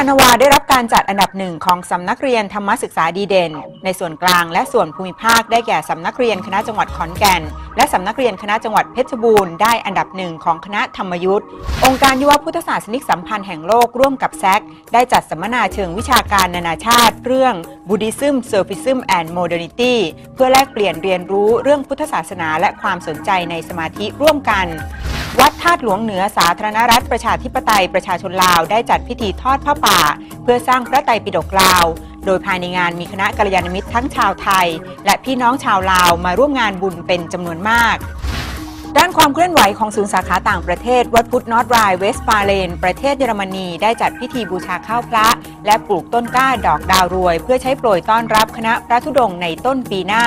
ยานาวาได้รับการจัดอันดับหนึ่งของสำนักเรียนธรรมศึกษาดีเด่น ในส่วนกลางและส่วนภูมิภาคได้แก่สำนักเรียนคณะจังหวัดขอนแก่น และสำนักเรียนคณะจังหวัดเพชรบูรณ์ได้อันดับหนึ่งของคณะธรรมยุทธ์องค์การยุวพุทธศาสนิกสัมพันธ์แห่งโลกร่วมกับแซกได้จัดสัมมนาเชิงวิชาการนานาชาติ เรื่อง Buddhism Sufism and Modernity เพื่อแลกเปลี่ยนเรียนรู้เรื่องพุทธศาสนาและความสนใจในสมาธิร่วมกัน ชาติหลวงเหนือสาธารณรัฐประชาธิปไตยประชาชนลาวได้จัดพิธีทอดผ้าป่า เพื่อสร้างพระไตรปิฎกลาว โดยภายในงานมีคณะกัลยาณมิตรทั้งชาวไทย และพี่น้องชาวลาวมาร่วมงานบุญเป็นจำนวนมาก ด้านความเคลื่อนไหวของศูนย์สาขาต่างประเทศ วัดพุทธนอตรายเวสต์ฟาเลน ประเทศเยอรมนีได้จัดพิธีบูชาข้าวพระ และปลูกต้นกล้าดอกดาวรวย เพื่อใช้โปรยต้อนรับคณะพระธุดงค์ในต้นปีหน้า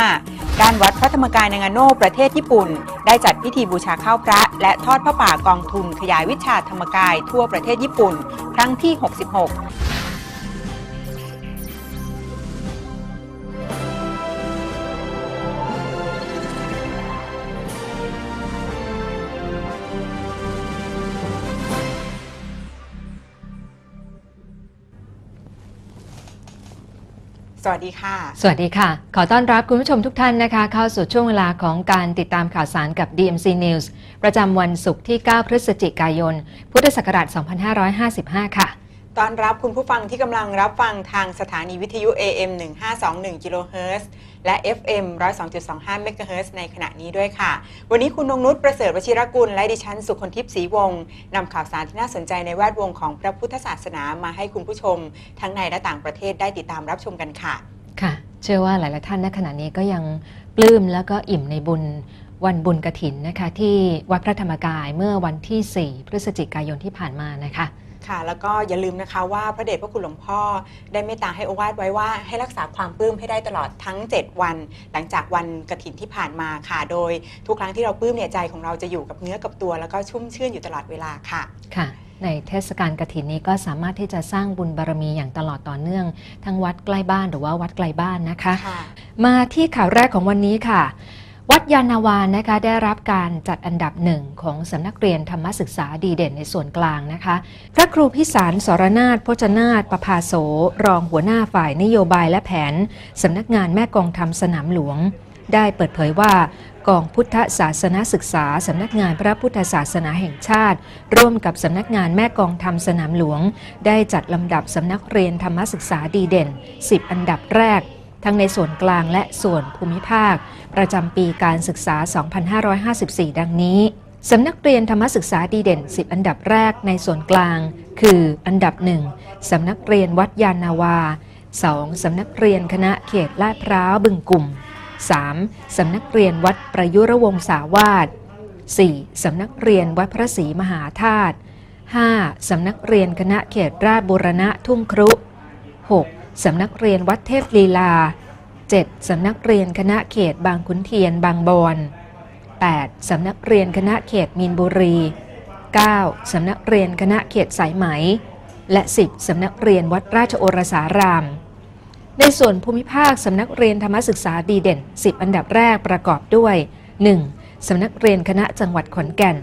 ด้านวัดพระธรรมกายนางาโนประเทศญี่ปุ่น ได้จัดพิธีบูชาข้าวพระ และทอดพระป่ากองทุนขยายวิชาธรรมกายทั่วประเทศญี่ปุ่น ครั้งที่ 66 สวัสดีค่ะ สวัสดีค่ะ ขอต้อนรับคุณผู้ชมทุกท่านนะคะ เข้าสู่ช่วงเวลาของการติดตามข่าวสารกับ DMC News ประจำวันศุกร์ที่ 9 พฤศจิกายน พุทธศักราช 2555 ค่ะ ต้อนรับคุณผู้ฟังที่กำลังรับฟังทางสถานีวิทยุ AM 1521กิโลเฮิรตซ์และ FM 102.25เมกะเฮิรตซ์ในขณะนี้ด้วยค่ะ วันนี้คุณนงนุชประเสริฐวชิรกุล และดิฉันสุคนทิพย์ศรีวงศ์นำข่าวสารที่น่าสนใจในแวดวงของพระพุทธศาสนามาให้คุณผู้ชม ทั้งในและต่างประเทศได้ติดตามรับชมกันค่ะ ค่ะ เชื่อว่าหลายๆท่านณขณะนี้ก็ยังปลื้มแล้วก็อิ่มในบุญวันบุญกระถินนะคะที่วัดพระธรรมกายเมื่อวันที่ 4 พฤศจิกายนที่ผ่านมานะคะ ค่ะ แล้วก็อย่าลืมนะคะว่าพระเดชพระคุณหลวงพ่อได้เมตตาให้โอวาทไว้ว่าให้รักษาความปลื้มให้ได้ตลอดทั้ง 7 วัน หลังจากวันกระถินที่ผ่านมาค่ะ โดยทุกครั้งที่เราปลื้มเนี่ยใจของเราจะอยู่กับเนื้อกับตัว แล้วก็ชุ่มชื่นอยู่ตลอดเวลาค่ะค่ะในเทศกาลกฐินนี้ก็สามารถที่จะสร้างบุญบารมีอย่างตลอดต่อเนื่อง ทั้งวัดใกล้บ้านหรือว่าวัดไกลบ้านนะคะค่ะมาที่ข่าวแรกของวันนี้ค่ะ วัดยานาวานนะคะได้รับการจัดอันดับหนึ่งของสำนักเรียนธรรมศึกษาดีเด่นในส่วนกลางนะคะ พระครูพิสารสรนาถพจนาถประภาโส รองหัวหน้าฝ่ายนโยบายและแผนสำนักงานแม่กองธรรมสนามหลวง ได้เปิดเผยว่ากองพุทธศาสนศึกษา สำนักงานพระพุทธศาสนาแห่งชาติ ร่วมกับสำนักงานแม่กองธรรมสนามหลวง ได้จัดลำดับสำนักเรียนธรรมศึกษาดีเด่น 10 อันดับแรก ทั้งในส่วนกลางและส่วนภูมิภาค ประจำปีการศึกษา 2554 ดังนี้สำนักเรียนธรรมศึกษาดีเด่น 10 อันดับแรกในส่วนกลาง คือ อันดับ 1 สำนักเรียนวัดยานนาวา 2. สำนักเรียนคณะเขตลาดพร้าวบึงกลุ่ม 3. สำนักเรียนวัดประยุรวงศาวาส 4. สำนักเรียนวัดพระศรีมหาธาตุ 5. สำนักเรียนคณะเขตราชบุรณะทุ่งครุ 6. สำนักเรียนวัดเทพลีลา 7. สำนักเรียนคณะเขตบางขุนเทียนบางบอน 8. สำนักเรียนคณะเขตมีนบุรี 9. สำนักเรียนคณะเขตสายไหม และ 10 สำนักเรียนวัดราชโอรสาราม ในส่วนภูมิภาคสำนักเรียนธรรมศึกษาดีเด่น 10 อันดับแรกประกอบด้วย 1. สำนักเรียนคณะจังหวัดขอนแก่น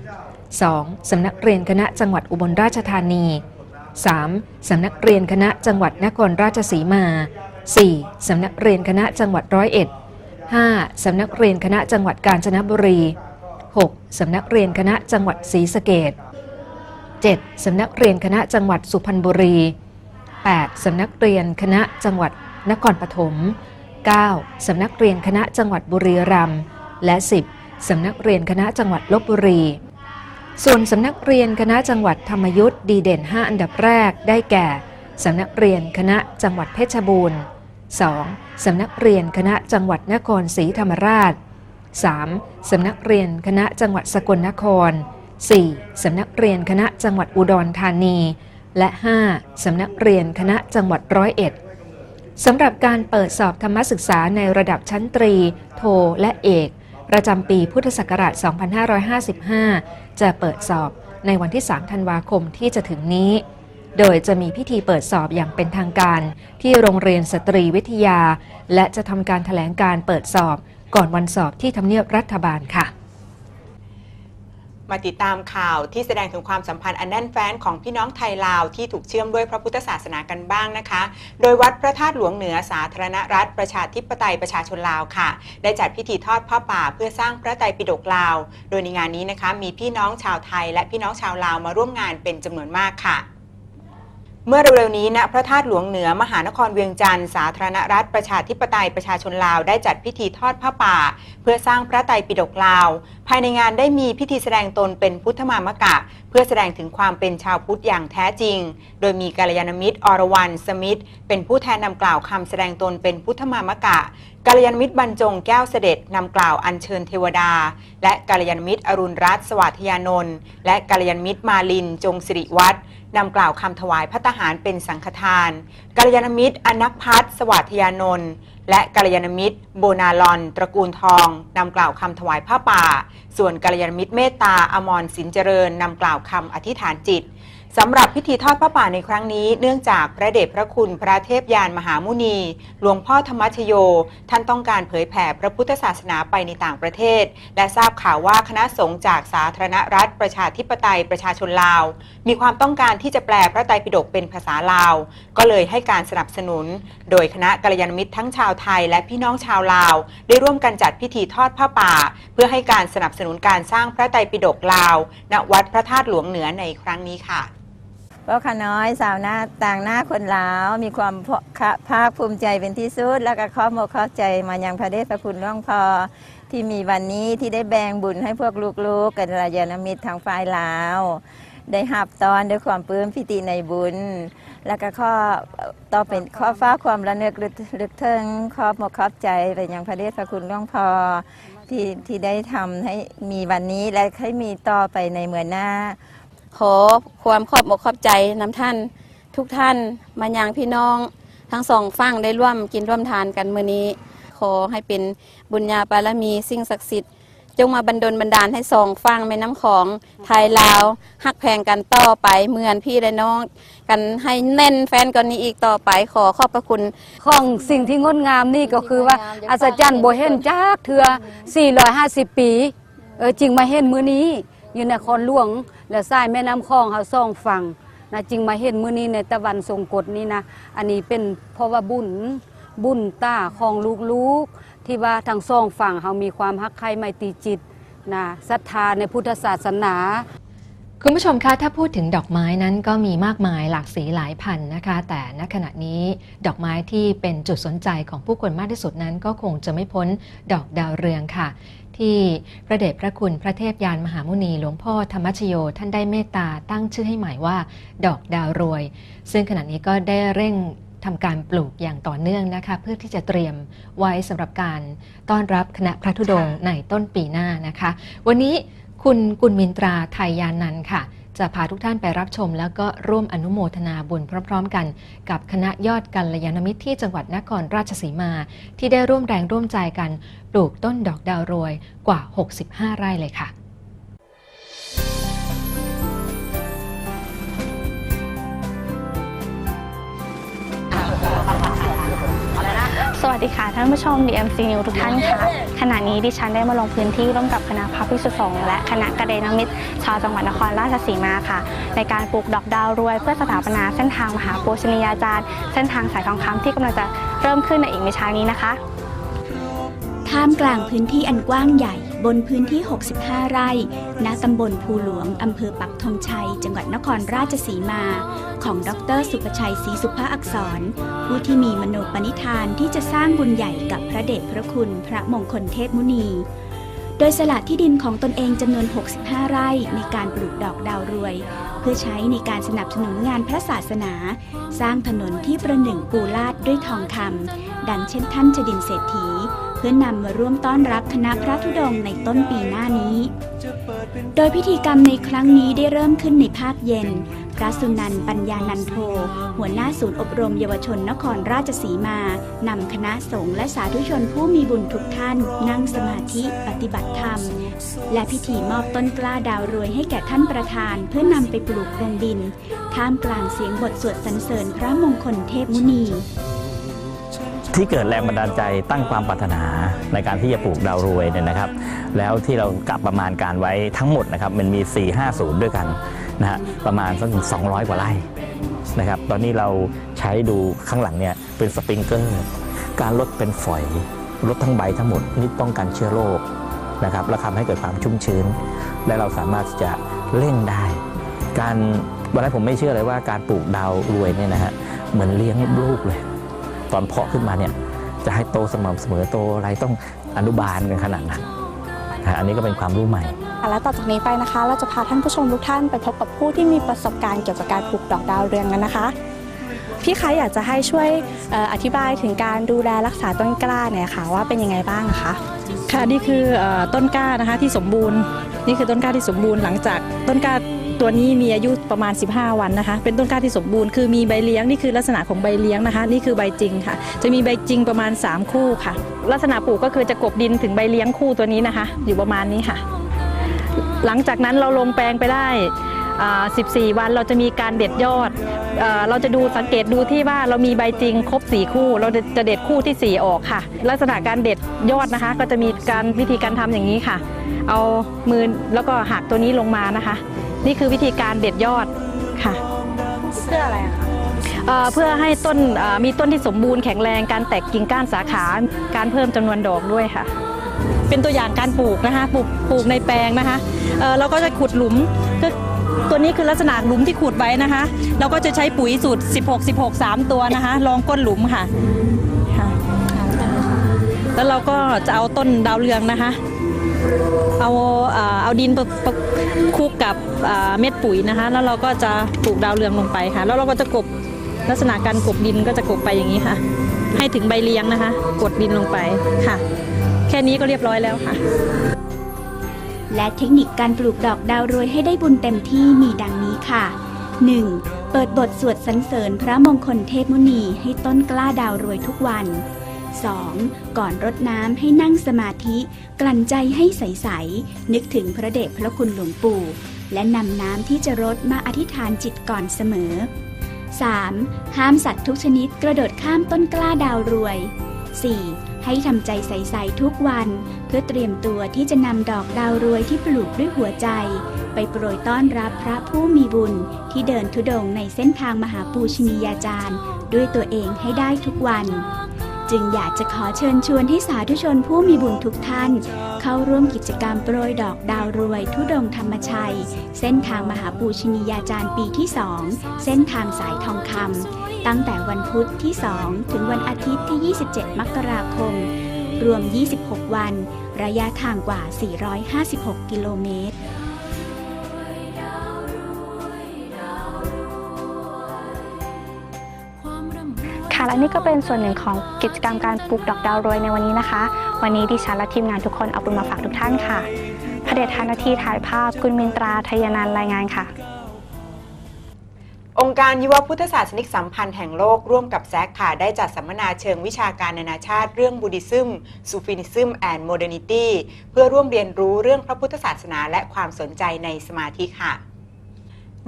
2. สำนักเรียนคณะจังหวัดอุบลราชธานี 3. สำนักเรียนคณะจังหวัดนครราชสีมา 4. สำนักเรียนคณะจังหวัดร้อยเอ็ด 5. สำนักเรียนคณะจังหวัดกาญจนบุรี 6. สำนักเรียนคณะจังหวัดศรีสะเกด 7. สำนักเรียนคณะจังหวัดสุพรรณบุรี 8. สำนักเรียนคณะจังหวัดนครปฐม 9. สำนักเรียนคณะจังหวัดบุรีรัมย์และ 10. สำนักเรียนคณะจังหวัดลบบุรี ส่วนสำนักเรียนคณะจังหวัดธรรมยุทธ์ดีเด่น 5 อันดับแรกได้แก่ สำนักเรียนคณะจังหวัดเพชรบูรณ์ 2. สำนักเรียนคณะจังหวัดนครศรีธรรมราช 3. สำนักเรียนคณะจังหวัดสกลนคร 4. สำนักเรียนคณะจังหวัดอุดรธานี และ 5. สำนักเรียนคณะจังหวัดร้อยเอ็ดสำหรับการเปิดสอบธรรมศึกษาในระดับชั้นตรี โท และเอก ประจำปีพุทธศักราช 2555 จะเปิดสอบในวันที่ 3 ธันวาคมที่จะถึงนี้ โดยจะมีพิธีเปิดสอบอย่างเป็นทางการ ที่โรงเรียนสตรีวิทยา และจะทำการถแถลงการเปิดสอบก่อนวันสอบที่ทำเนียบรัฐบาลค่ะ มาติดตามข่าวที่แสดงถึงความสัมพันธ์อันแน่นแฟ้นของพี่น้องไทยลาวที่ถูกเชื่อมด้วยพระพุทธศาสนากันบ้างนะคะ โดยวัดพระธาตุหลวงเหนือสาธารณรัฐประชาธิปไตยประชาชนลาวค่ะ ได้จัดพิธีทอดผ้าป่าเพื่อสร้างพระไตรปิฎกลาว โดยในงานนี้นะคะมีพี่น้องชาวไทย และพี่น้องชาวลาวมาร่วมงานเป็นจำนวนมากค่ะ เมื่อเร็วๆนี้ณพระธาตุหลวงเหนือมหานครเวียงจันทร์สาธารณรัฐประชาธิปไตยประชาชนลาวได้จัดพิธีทอดผ้าป่า เพื่อสร้างพระไตรปิฎกลาว ภายในงานได้มีพิธีแสดงตนเป็นพุทธมามกะเพื่อแสดงถึงความเป็นชาวพุทธอย่างแท้จริง โดยมีกัลยาณมิตร อรวรรณสมิทธเป็นผู้แทนนำกล่าวคำแสดงตนเป็นพุทธมามกะกัลยาณมิตรบรรจงแก้วเสด็จนำกล่าวอัญเชิญเทวดา และกัลยาณมิตรอรุณรัตน์สวัสยานนท์และกัลยาณมิตรมาลินจงสิริวัฒน์นำกล่าวคำถวายพัตตาหารเป็นสังฆทานกัลยาณมิตรอนักพัฒน์สวัสยานนท์ และกัลยาณมิตร โบนาลอน ตระกูลทองนำกล่าวคำถวายผ้าป่า ส่วนกัลยาณมิตรเมตตาอมรสินเจริญนำกล่าวคำอธิษฐานจิต สำหรับพิธีทอดพระป่าในครั้งนี้ เนื่องจากพระเดชพระคุณพระเทพยานมหามุนี หลวงพ่อธรรมชโย ท่านต้องการเผยแผ่พระพุทธศาสนาไปในต่างประเทศ และทราบข่าวว่าคณะสงฆ์จากสาธารณรัฐประชาธิปไตยประชาชนลาว มีความต้องการที่จะแปลพระไตรปิฎกเป็นภาษาลาว ก็เลยให้การสนับสนุน โดยคณะกัลยาณมิตรทั้งชาวไทยและพี่น้องชาวลาว ได้ร่วมกันจัดพิธีทอดผ้าป่า เพื่อให้การสนับสนุนการสร้างพระไตรปิฎกลาว ณวัดพระธาตุหลวงเหนือในครั้งนี้ค่ะ ก็ขาน้อยสาวหน้าต่างหน้าคนลาว มีความภาคภูมิใจเป็นที่สุด แล้วก็ข้อมอกเข้าใจมายังพระเดชพระคุณหล่วงพอที่มีวันนี้ที่ได้แบ่งบุญให้พวกลูกๆกันรายาณมิตรทางฝ่ายลาว ได้หับตอนด้วยความปลื้มพิธีในบุญ แล้วก็ข้อต่อเป็นข้อฟ้าความระเนึกลึกเทิงขอบมกขอบใจไปยังพระเดชพระคุณหล่วงพอที่ที่ได้ทำให้มีวันนี้และให้มีต่อไปในเมือหน้า ขอความขอบอกขอบใจนำท่านทุกท่านมายังพี่น้องทั้งสองฝั่งได้ร่วมกินร่วมทานกันมื้อนี้ ขอให้เป็นบุญญาบารมีสิ่งศักดิ์สิทธิ์จงมาบันดลบันดาลให้สองฝั่งแม่น้ำของไทยลาวหักแพงกันต่อไปเหมือนพี่และน้อง กันให้แน่นแฟนกันนี้อีกต่อไปขอขอบพระคุณ ของสิ่งที่งดงามนี่ก็คือว่าอัศจรรย์โบเห็นจากเถือ450 ปีเออจริงมาเห็นมื้อนี้ อยู่นครหลวง และสายแม่น้ำคลองเฮาซ่องฟังนะจริงมาเห็นมื้อนี้ในตะวันทรงกฎนี่นะ อันนี้เป็นเพราะว่าบุญบุญตาของลูกๆ ที่ว่าทางซ่องฝั่งเฮามีความฮักใคร่ไม่ตีจิตนะศรัทธาในพุทธศาสนาคุณผู้ชมคะถ้าพูดถึงดอกไม้นั้นก็มีมากมายหลากสีหลายพันนะคะ แต่ณขณะนี้ดอกไม้ที่เป็นจุดสนใจของผู้คนมากที่สุดนั้น ก็คงจะไม่พ้นดอกดาวเรืองค่ะ ที่พระเดชพระคุณพระเทพยานมหามุนีหลวงพ่อธรรมชโยท่านได้เมตตาตั้งชื่อให้ใหม่ว่า ดอกดาวรวย ซึ่งขณะนี้ก็ได้เร่งทำการปลูกอย่างต่อเนื่องนะคะเพื่อที่จะเตรียมไว้สำหรับการต้อนรับคณะพระธุดงค์ในต้นปีหน้านะคะ วันนี้คุณกุลมินตราไทยยานันท์ค่ะ จะพาทุกท่านไปรับชม แล้วก็ร่วมอนุโมทนาบุญพร้อม ๆ กัน กับคณะยอดกัลยาณมิตรที่จังหวัดนครราชสีมา ที่ได้ร่วมแรงร่วมใจกัน ปลูกต้นดอกดาวโรยกว่า 65 ไร่เลยค่ะ สวัสดีค่ะ ท่านผู้ชม DMC News ทุกท่านค่ะ ขณะนี้ดิฉันได้มาลงพื้นที่ร่วมกับคณะพระภิกษุสงฆ์และคณะกระเดนมิตรชาวจังหวัดนครราชสีมาค่ะ ในการปลูกดอกดาวรวย เพื่อสถาปนาเส้นทางมหาปูชนียาจารย์ เส้นทางสายทองคำที่กำลังจะเริ่มขึ้นในอีกไม่ช้านี้นะคะ ท่ามกลางพื้นที่อันกว้างใหญ่ บนพื้นที่ 65 ไร่ ณ ตำบลภูหลวง อำเภอปักธงชัย จังหวัดนครราชสีมา ของดร สุประชัยศรีสุภาอักษร ผู้ที่มีมโนปณิธานที่จะสร้างบุญใหญ่กับพระเดชพระคุณพระมงคลเทพมุนี โดยสละที่ดินของตนเองจำนวน 65 ไร่ในการปลูกดอกดาวรวย เพื่อใช้ในการสนับสนุนงานพระศาสนา สร้างถนนที่ประหนึ่งปูลาดด้วยทองคำดังเช่นท่านจดินเศรษฐี พื่อนำมาร่วมต้อนรับคณะพระธุดงในต้นปีหน้านี้ โดยพิธีกรรมในครั้งนี้ได้เริ่มขึ้นในภาคเย็น พระสุนันท์ปัญญานันโท หัวหน้าศูนย์อบรมเยาวชนนครราชสีมานำคณะสงฆ์และสาธุชนผู้มีบุญทุกท่าน นั่งสมาธิปฏิบัติธรรม และพิธีมอบต้นกล้าดาวรวยให้แก่ท่านประธานเพื่อนำไปปลูกลงดิน ท่ามกลางเสียงบทสวดสรรเสริญพระมงคลเทพมุนี ที่เกิดแรงบันดาลใจตั้งความปรารถนาในการที่จะปลูกดาวรวยเนี่ยนะครับ แล้วที่เรากะประมาณการไว้ทั้งหมดนะครับมันมี 4 5 0 ด้วยกันนะฮะประมาณสักถึง200 กว่าไร่นะครับ ตอนนี้เราใช้ดูข้างหลังเนี่ยเป็นสปริงเกอร์การลดเป็นฝอยลดทั้งใบทั้งหมดนี่ป้องกันเชื้อโรคนะครับและทำให้เกิดความชุ่มชื้น และเราสามารถจะเร่งได้ การวันนั้นผมไม่เชื่อเลยว่าการปลูกดาวรวยเนี่ยนะฮะเหมือนเลี้ยงลูกเลย ตอนเพาะขึ้นมาเนี่ยจะให้โตสม่ำเสมอโตอะไรต้องอนุบาลกันขนาดนั้นนะอันนี้ก็เป็นความรู้ใหม่ และต่อจากนี้ไปนะคะ เราจะพาท่านผู้ชมทุกท่านไปพบกับผู้ที่มีประสบการณ์เกี่ยวกับการปลูกดอกดาวเรืองกันนะคะพี่คะอยากจะให้ช่วยเอ่ออธิบายถึงการดูแลรักษาต้นกล้าเนี่ยค่ะว่าเป็นยังไงบ้างอะคะค่ะนี่คือเออต้นกล้านะคะที่สมบูรณ์ นี่คือต้นกล้าที่สมบูรณ์หลังจากต้นกล้า ตัวนี้มีอายุประมาณ 15 วันนะคะ เป็นต้นกล้าที่สมบูรณ์คือมีใบเลี้ยงนี่คือลักษณะของใบเลี้ยงนะคะ นี่คือใบจริงค่ะ จะมีใบจริงประมาณ 3 คู่ค่ะ ลักษณะปลูกก็คือจะกบดินถึงใบเลี้ยงคู่ตัวนี้นะคะ อยู่ประมาณนี้ค่ะ หลังจากนั้นเราลงแปลงไปได้ 14 วันเราจะมีการเด็ดยอดเอเราจะดูสังเกตดูที่ว่าเรามีใบจริงครบ 4 คู่ เราจะเด็ดคู่ที่ 4 ออกค่ะ ลักษณะการเด็ดยอดนะคะ ก็จะมีการวิธีการทำอย่างนี้ค่ะ เอามือแล้วก็หักตัวนี้ลงมานะคะ นี่คือวิธีการเด็ดยอดค่ะ เพื่ออะไรคะเเพื่อให้ต้นมีต้นที่สมบูรณ์แข็งแรงการแตกกิ่งก้านสาขาการเพิ่มจำนวนดอกด้วยค่ะ เป็นตัวอย่างการปลูกนะคะปลูกปลูกในแปลงนะคะเเราก็จะขุดหลุมก็ตัวนี้คือลักษณะหลุมที่ขุดไว้นะคะเราก็จะใช้ปุ๋ยสูตร 16 16 3 ตัวนะคะรองก้นหลุมค่ะแล้วเราก็จะเอาต้นดาวเรืองนะคะ เอาเอ่อเอาดินประคลุกกับเอ่อเม็ดปุ๋ยนะคะ แล้วเราก็จะปลูกดาวเรืองลงไปค่ะ แล้วเราก็จะกบลักษณะการกบดินก็จะกบไปอย่างนี้ค่ะ ให้ถึงใบเลี้ยงนะคะ กดดินลงไปค่ะ แค่นี้ก็เรียบร้อยแล้วค่ะ และเทคนิคการปลูกดอกดาวโรยให้ได้บุญเต็มที่มีดังนี้ค่ะ 1. เปิดบทสวดสรรเสริญพระมงคลเทพมุนีให้ต้นกล้าดาวโรยทุกวัน 2. ก่อนรดน้ำให้นั่งสมาธิ กลั่นใจให้ใส ๆ นึกถึงพระเดชพระคุณหลวงปู่ และนำน้ำที่จะรดมาอธิษฐานจิตก่อนเสมอ 3. ห้ามสัตว์ทุกชนิดกระโดดข้ามต้นกล้าดาวรวย 4. ให้ทำใจใส ๆ ทุกวัน เพื่อเตรียมตัวที่จะนำดอกดาวรวยที่ปลูกด้วยหัวใจ ไปโปรยต้อนรับพระผู้มีบุญ ที่เดินทุดงในเส้นทางมหาปูชนียาจารย์ ด้วยตัวเองให้ได้ทุกวัน จึงอยากจะขอเชิญชวนให้สาธุชนผู้มีบุญทุกท่าน เข้าร่วมกิจกรรมโปรยดอกดาวรวย ทุดงธรรมชัย เส้นทางมหาปูชนียาจารย์ปีที่2เส้นทางสายทองคำตั้งแต่วันพุธที่2ถึงวันอาทิตย์ที่ 27 มกราคม รวม 26 วัน ระยะทางกว่า 456 กิโลเมตร ค่ะ และนี่ก็เป็นส่วนหนึ่งของกิจกรรมการปลูกดอกดาวโรยในวันนี้นะคะ วันนี้ดิฉันและทีมงานทุกคนเอาบุญมาฝากทุกท่านค่ะพระเดชทานาทีถ่ายภาพกุลมินตราทยานันรายงานค่ะ องค์การยุวพุทธศาสนิกสัมพันธ์แห่งโลกร่วมกับแซกค่ะ ได้จัดสัมมนาเชิงวิชาการนานาชาติ เรื่องบูดิซึมซูฟินิซึมแอนด์โมเดนิตี้เพื่อร่วมเรียนรู้เรื่องพระพุทธศาสนาและความสนใจในสมาธิค่ะ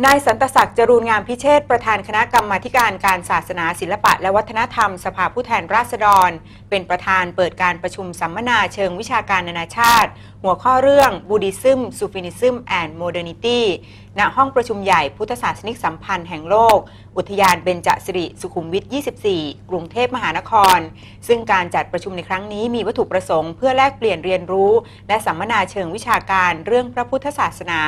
นายสันตศักดิ์จรูนงามพิเชษประธานคณะกรรมาการการศาสนาศิลปะ และวัฒนธรรมสภาผู้แทนราษฎร เป็นประธานเปิดการประชุมสัมมนาเชิงวิชาการนานาชาติ หัวข้อเรื่องบูดิซึมซูฟินิซึมแอนด์โมเด r นิตี้ณห้องประชุมใหญ่พุทธศาสนิกสัมพันธ์แห่งโลก อุทยานเบญจสิริสุขุมวิท 24 กรุงเทพมหานคร ซึ่งการจัดประชุมในครั้งนี้มีวัตถุประสงค์ เพื่อแลกเปลี่ยนเรียนรู้ และสัมมนาเชิงวิชาการเรื่องพระพุทธศาสนา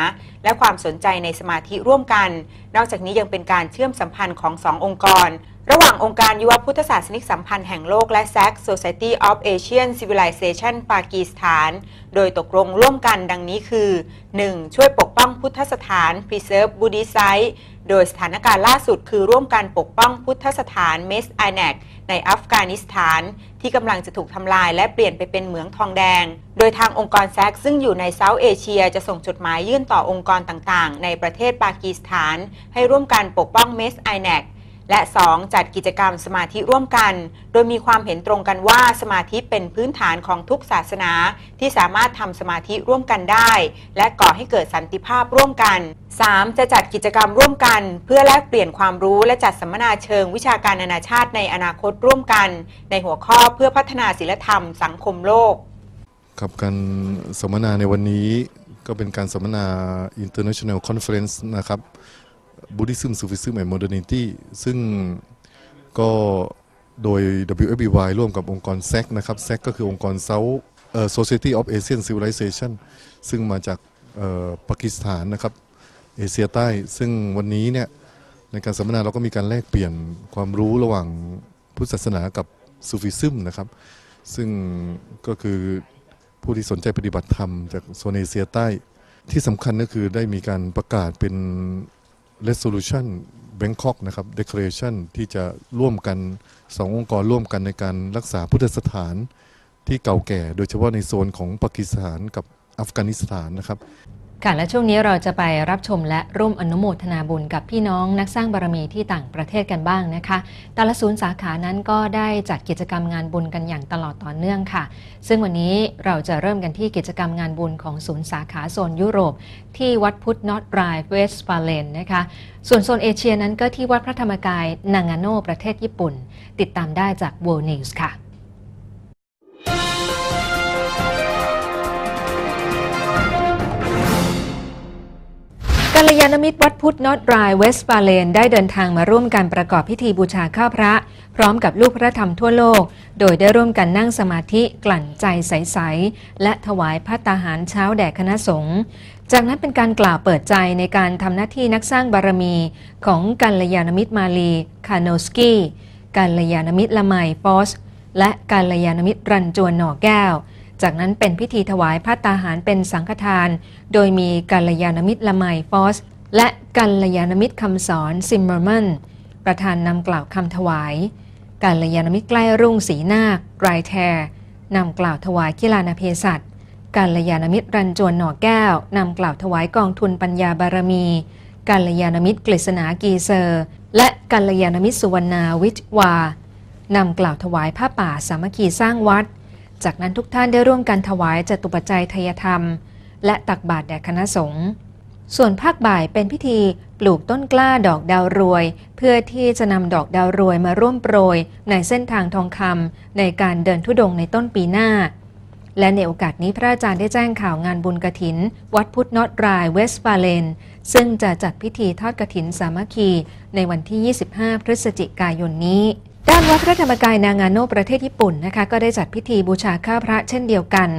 และความสนใจในสมาธิร่วมกัน นอกจากนี้ยังเป็นการเชื่อมสัมพันธ์ของสององค์กร ระหว่างองค์การยุวพุทธศาสนิกสัมพันธ์แห่งโลกและ SAC Society of Asian Civilization ปากีสถาน โดยตกลงร่วมกันดังนี้คือ 1. ช่วยปกป้องพุทธสถาน Preserve Buddhist Site โดยสถานการณ์ล่าสุดคือร่วมกันปกป้องพุทธสถานเมสไอแนกในอัฟกานิสถาน ที่กำลังจะถูกทำลายและเปลี่ยนไปเป็นเหมืองทองแดง โดยทางองค์กรแซกซึ่งอยู่ในเซาท์เอเชียจะส่งจดหมายยื่นต่อองค์กรต่างๆ ในประเทศปากีสถาน ให้ร่วมกันปกป้องเมสไอแนก และ 2. จัดกิจกรรมสมาธิร่วมกัน โดยมีความเห็นตรงกันว่าสมาธิเป็นพื้นฐานของทุกศาสนา ที่สามารถทำสมาธิร่วมกันได้ และก่อให้เกิดสันติภาพร่วมกัน 3. จะจัดกิจกรรมร่วมกัน เพื่อแลกเปลี่ยนความรู้และจัดสัมมนาเชิงวิชาการนานาชาติในอนาคตร่วมกัน ในหัวข้อเพื่อพัฒนาศิลธรรมสังคมโลกครับการสัมมนาในวันนี้ก็เป็นการสัมมนา International Conference นะครับ Buddhism Sufism and Modernity ซึ่งก็โดย WFBY ร่วมกับองค์กร SAC นะครับ SAC ก็คือองค์กร South เอ่อ Society of Asian Civilization ซึ่งมาจากเอ่อปากีสถานนะครับเอเชียใต้ ซึ่งวันนี้เนี่ยในการสัมมนาเราก็มีการแลกเปลี่ยนความรู้ระหว่างพุทธศาสนากับซูฟิซึมนะครับ ซึ่งก็คือผู้ที่สนใจปฏิบัติธรรมจากโซนเอเชียใต้ ที่สำคัญก็คือได้มีการประกาศเป็น resolution Bangkok นะครับ declaration ที่จะร่วมกันสององค์กรร่วมกันในการรักษาพุทธสถานที่เก่าแก่ โดยเฉพาะในโซนของปากีสถานกับอัฟกานิสถานนะครับ ค่ะและช่วงนี้เราจะไปรับชมและร่วมอนุโมทนาบุญกับพี่น้องนักสร้างบารมีที่ต่างประเทศกันบ้างนะคะ แต่ละศูนย์สาขานั้นก็ได้จัดกิจกรรมงานบุญกันอย่างตลอดต่อเนื่องค่ะ ซึ่งวันนี้เราจะเริ่มกันที่กิจกรรมงานบุญของศูนย์สาขาโซนยุโรป ที่วัดพุทธนอตไรเวสฟาเลนนะคะส่วนโซนเอเชียนั้นก็ที่วัดพระธรรมกายนางาโนประเทศญี่ปุ่น ติดตามได้จาก World News ค่ะ กัลยาณมิตรวัดพุทธนอตรายเวสต์ฟาเลน ได้เดินทางมาร่วมกันประกอบพิธีบูชาข้าวพระ พร้อมกับลูกพระธรรมทั่วโลก โดยได้ร่วมกันนั่งสมาธิกลั่นใจใส ๆ และถวายพระตาหารเช้าแด่คณะสงฆ์จากนั้นเป็นการกล่าวเปิดใจในการทำหน้าที่นักสร้างบารมีของกัลยาณมิตรมาลีคาโนสกี้กัลยาณมิตรละไมฟอส และกัลยาณมิตรรันจวนหน่อแก้ว จากนั้นเป็นพิธีถวายพระตาหารเป็นสังฆทาน โดยมีกัลยาณมิตรละไมฟอส และกัลยาณมิตรคำสอนซิมเมอร์มันประธานนำกล่าวคำถวายกัลยาณมิตรใกล้รุ่งสีนาคไรแทร์นำกล่าวถวายกิลานาเพศัตกัลยาณมิตรรันจวนหน่อแก้วนำกล่าวถวายกองทุนปัญญาบารมีกัลยาณมิตรกฤษณากีเซอร์ และกัลยาณมิตรสุวรรณาวิจวานำกล่าวถวายผ้าป่าสามัคคีสร้างวัด จากนั้นทุกท่านได้ร่วมกันถวายจตุปัจจัยทายธรรม และตักบาตรแด่คณะสงฆ์ส่วนภาคบ่ายเป็นพิธีปลูกต้นกล้าดอกดาวรวย เพื่อที่จะนำดอกดาวรวยมาร่วมโปรย ในเส้นทางทองคำในการเดินทุดงค์ในต้นปีหน้า และในโอกาสนี้พระอาจารย์ได้แจ้งข่าวงานบุญกระถิน วัดพุทธนอตรายเวสฟาเลน ซึ่งจะจัดพิธีทอดกระถินสามัคคี ในวันที่ 25 พฤศจิกายนนี้ ด้านวัดพระธรรมกายนางาโนประเทศญี่ปุ่นนะคะก็ได้จัดพิธีบูชาข้าพระเช่นเดียวกัน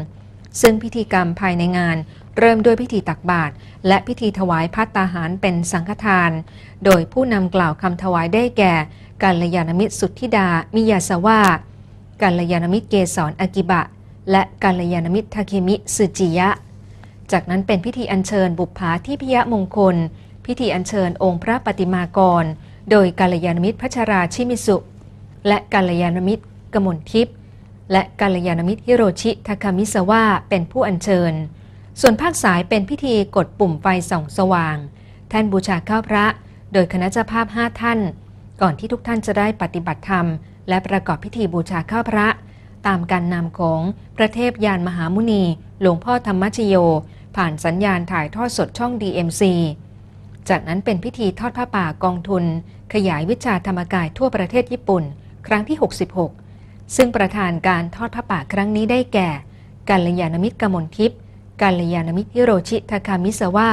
ซึ่งพิธีกรรมภายในงาน เริ่มด้วยพิธีตักบาตรและพิธีถวายพัตตาหารเป็นสังฆทาน โดยผู้นำกล่าวคำถวายได้แก่กัลยาณมิตรสุทธิดา มิยาสวากัลยาณมิตรเกษรอากิบะ และกัลยาณมิตรทาเคมิสึจิยะ จากนั้นเป็นพิธีอัญเชิญบุปผาที่พิยะมงคล พิธีอัญเชิญองค์พระปฏิมากร โดยกัลยาณมิตรพัชราชิมิสุ และกัลยาณมิตรกมลทิพย์และกัลยาณมิตรฮิโรชิทาคามิสวะเป็นผู้อัญเชิญ ส่วนภาคสายเป็นพิธีกดปุ่มไฟส่องสว่าง แท่นบูชาข้าวพระ โดยคณะเจ้าภาพ 5 ท่าน ก่อนที่ทุกท่านจะได้ปฏิบัติธรรม และประกอบพิธีบูชาข้าวพระ ตามการนำของพระเทพยานมหามุนี หลวงพ่อธรรมชโย ผ่านสัญญาณถ่ายทอดสดช่อง DMC จากนั้นเป็นพิธีทอดผ้าป่ากองทุน ขยายวิชาธรรมกายทั่วประเทศญี่ปุ่น ครั้งที่ 66 ซึ่งประธานการทอดผ้าป่าครั้งนี้ได้แก่กัลยาณมิตรกมลทิพย์กัลยาณมิตรฮิโรชิทาคามิสวะ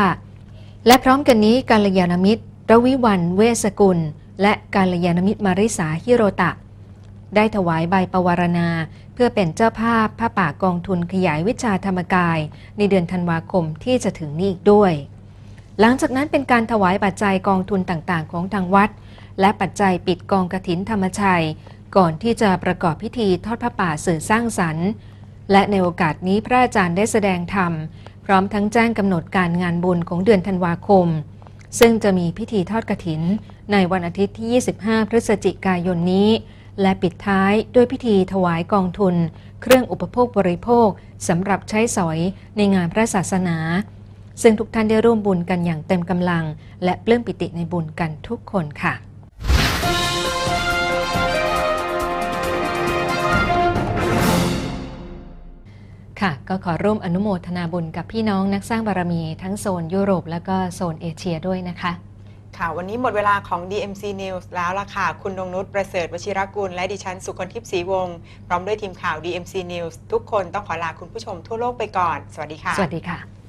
และพร้อมกันนี้กัลยาณมิตรรวิวันเวสกุล และกัลยาณมิตรมาริสาฮิโรตะ ได้ถวายใบปวารณา เพื่อเป็นเจ้าภาพผ้าป่ากองทุนขยายวิชาธรรมกาย ในเดือนธันวาคมที่จะถึงนี้อีกด้วย หลังจากนั้นเป็นการถวายปัจจัยกองทุนต่างๆ ของทางวัด และปัจจัยปิดกองกระถินธรรมชัย ก่อนที่จะประกอบพิธีทอดพระป่าสื่อสร้างสรรค์ และในโอกาสนี้พระอาจารย์ได้แสดงธรรม พร้อมทั้งแจ้งกำหนดการงานบุญของเดือนธันวาคม ซึ่งจะมีพิธีทอดกระถิน ในวันอาทิตย์ที่ 25 พฤศจิกายนนี้ และปิดท้ายด้วยพิธีถวายกองทุน เครื่องอุปโภคบริโภคสำหรับใช้สอยในงานพระศาสนาซึ่งทุกท่านได้ร่วมบุญกันอย่างเต็มกำลัง และปลื้มปิติในบุญกันทุกคนค่ะ ค่ะ ก็ขอร่วมอนุโมทนาบุญกับพี่น้องนักสร้างบารมีทั้งโซนยุโรป และก็โซนเอเชียด้วยนะคะ ค่ะ วันนี้หมดเวลาของ DMC News แล้วล่ะค่ะ คุณนงนุชประเสริฐวชิรกุล และดิฉันสุคนทิพย์ศรีวงศ์พร้อมด้วยทีมข่าว DMC News ทุกคนต้องขอลาคุณผู้ชมทั่วโลกไปก่อน สวัสดีค่ะ สวัสดีค่ะ